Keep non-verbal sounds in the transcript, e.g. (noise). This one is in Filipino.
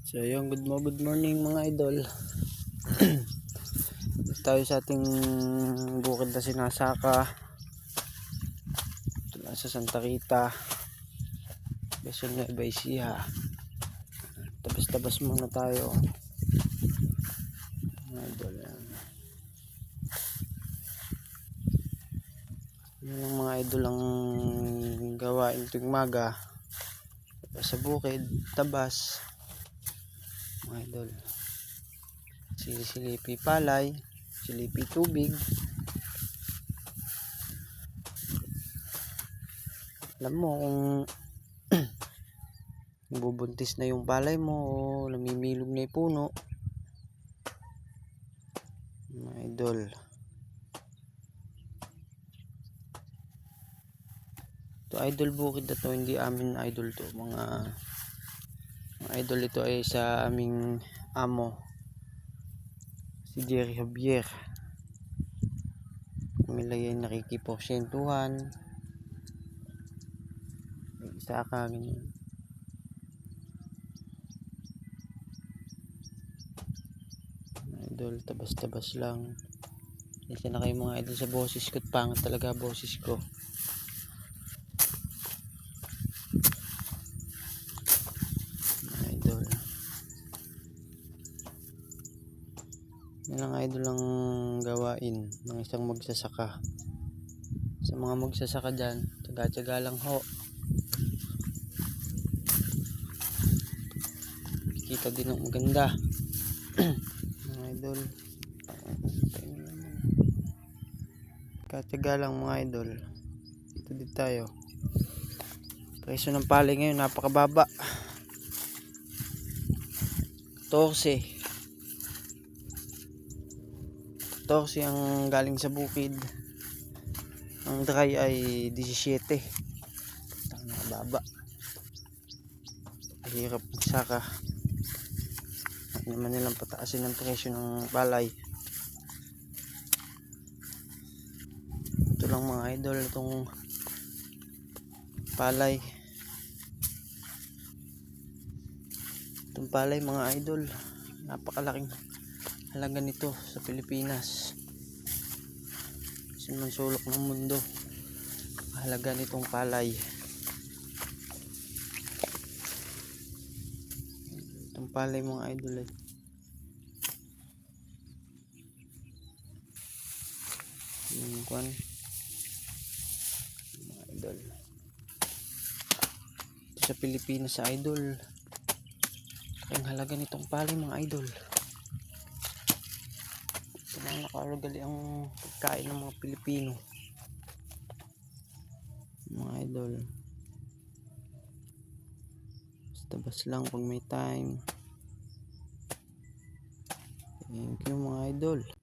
So yun, good, mo, good morning mga idol. (clears throat) Tayo sa ating bukid na sinasaka. Ito lang sa Santa Rita. Quezon Nueva Ecija. Tabas-tabas muna tayo. Mga idol yan. Ang mga idol ang gawain tuwing maga. Sa bukid, tabas mga idol. Silipi palay silipi tubig alam mo kung (clears throat) bubuntis na yung palay mo o namimilog na yung puno. Mga idol. To idol bukid na to. Hindi amin idol to mga idol ito ay sa aming amo si Jerry Javier. Kami lang ay nakikiporsentuhan isa ka ganyan. Idol tabas tabas lang. Isa na kayo mga idol sa boses ko at pangat talaga boses ko mga idol yan ang idol ang gawain ng isang magsasaka. Sa mga magsasaka dyan tsaga tsaga lang ho. Kita din ang maganda. (clears throat) Mga idol. Katsaga lang mga idol. Dito din tayo. Presyo ng pali ngayon napakababa. 14 14 ang galing sa bukid. Ang dry ay 17 ang baba hirap magsaka. Huwag naman nilang pataasin ang presyo ng palay. Ito lang mga idol itong palay. Itong palay mga idol napakalaking halaga nito sa Pilipinas. Sa mga sulok ng mundo. Halaga nitong palay. Itong palay mga idol eh. yung kwan. Mga idol. Sa Pilipinas sa idol. Ang halaga nitong palay mga idol na nakaragali ang pagkain ng mga Pilipino. Mga idol. Basta bas lang pag may time. Thank you mga idol